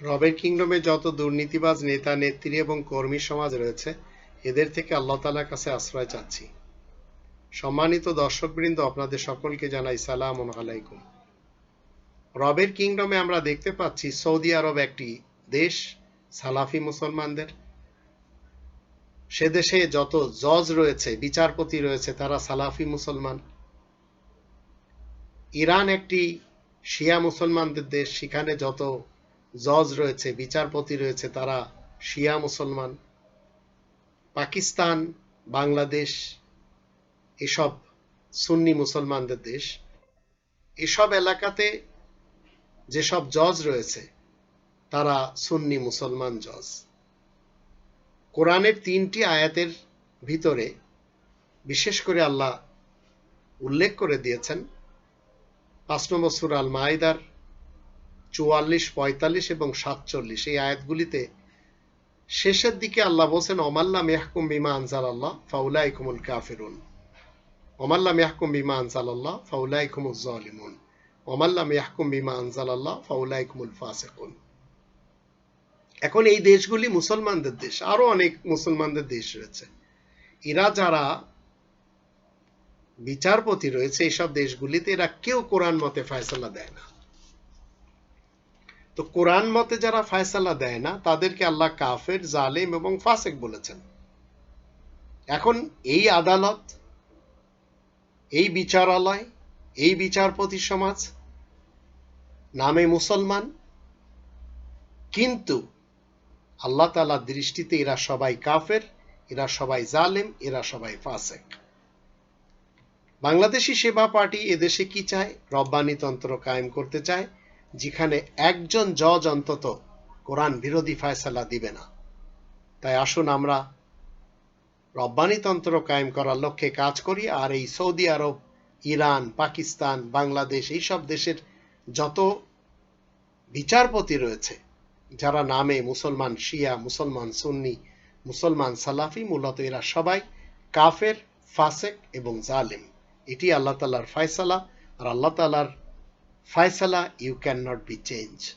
রবের কিংডমে যত দুর্নীতিবাজ নেতা, নেত্রী এবং কর্মী সমাজ রয়েছে, এদের থেকে আল্লাহ তালার কাছে আশ্রয় চাচ্ছি। সম্মানিত দর্শকবৃন্দ, আপনাদের সকলকে জানাই সালাম আলাইকুম। রবের কিংডমে আমরা দেখতে পাচ্ছি সৌদি আরব একটি দেশ, সালাফি মুসলমানদের। সে দেশে যত জজ রয়েছে, বিচারপতি রয়েছে, তারা সালাফি মুসলমান। ইরান একটি শিয়া মুসলমানদের দেশ, সেখানে যত জজ রয়েছে, বিচারপতি রয়েছে, তারা শিয়া মুসলমান, পাকিস্তান, বাংলাদেশ, এসব সুন্নি মুসলমানদের দেশ। এসব এলাকাতে যেসব জজ রয়েছে, তারা সুন্নি মুসলমান জজ। কোরআনের তিনটি আয়াতের ভিতরে বিশেষ করে আল্লাহ উল্লেখ করে দিয়েছেন, পাঁচ নম্বর সুর আল মাইদার চুয়াল্লিশ, পঁয়তাল্লিশ এবং সাতচল্লিশ। এই আয়াতগুলিতে শেষের দিকে আল্লাহ বলছেন অমাল্লা মেহকুম বিমা আনজাল আল্লাহ ফাউলাই কুমুল কাফিরুন অমাল্লা মেহকুম বিমা আনজাল আল্লাহ ফাউলাই কুমুল জালিমুন অমাল্লা মেহকুম বিমা আনজাল আল্লাহ ফাউলাই কুমুল ফাসেকুন। এখন এই দেশগুলি মুসলমানদের দেশ, আরও অনেক মুসলমানদের দেশ রয়েছে। এরা যারা বিচারপতি রয়েছে এইসব দেশগুলিতে এরা কেউ কোরআন মতে ফয়সালা দেয় না। তো কোরআন মতে যারা ফয়সালা দেয় না, তাদেরকে আল্লাহ কাফের, জালেম এবং ফাসেক বলেছেন। এখন এই আদালত, এই বিচারালয়, এই বিচারপতি সমাজ, নামে মুসলমান, কিন্তু আল্লাহ তালার দৃষ্টিতে এরা সবাই কাফের, এরা সবাই জালেম, এরা সবাই ফাসেক। বাংলাদেশি সেবা পার্টি এদেশে কি চায়? রব্বানি তন্ত্র কায়েম করতে চায়। যেখানে একজন জজ অন্তত কোরআন বিরোধী ফায়সালা দিবে না। তাই আসুন আমরা রব্বানিতন্ত্র কায়েম করার লক্ষ্যে কাজ করি, আর এই Saudi Arab, Iran, Pakistan, Bangladesh এইসব দেশের যত বিচারপতি রয়েছে, যারা নামে মুসলমান শিয়া, মুসলমান সুন্নি, মুসলমান সালাফি, মূলত এরা সবাই কাফের, ফাসেক এবং জালেম। এটি আল্লাহ তালার ফায়সালা, আর আল্লাহ তালার Faisala you cannot be changed.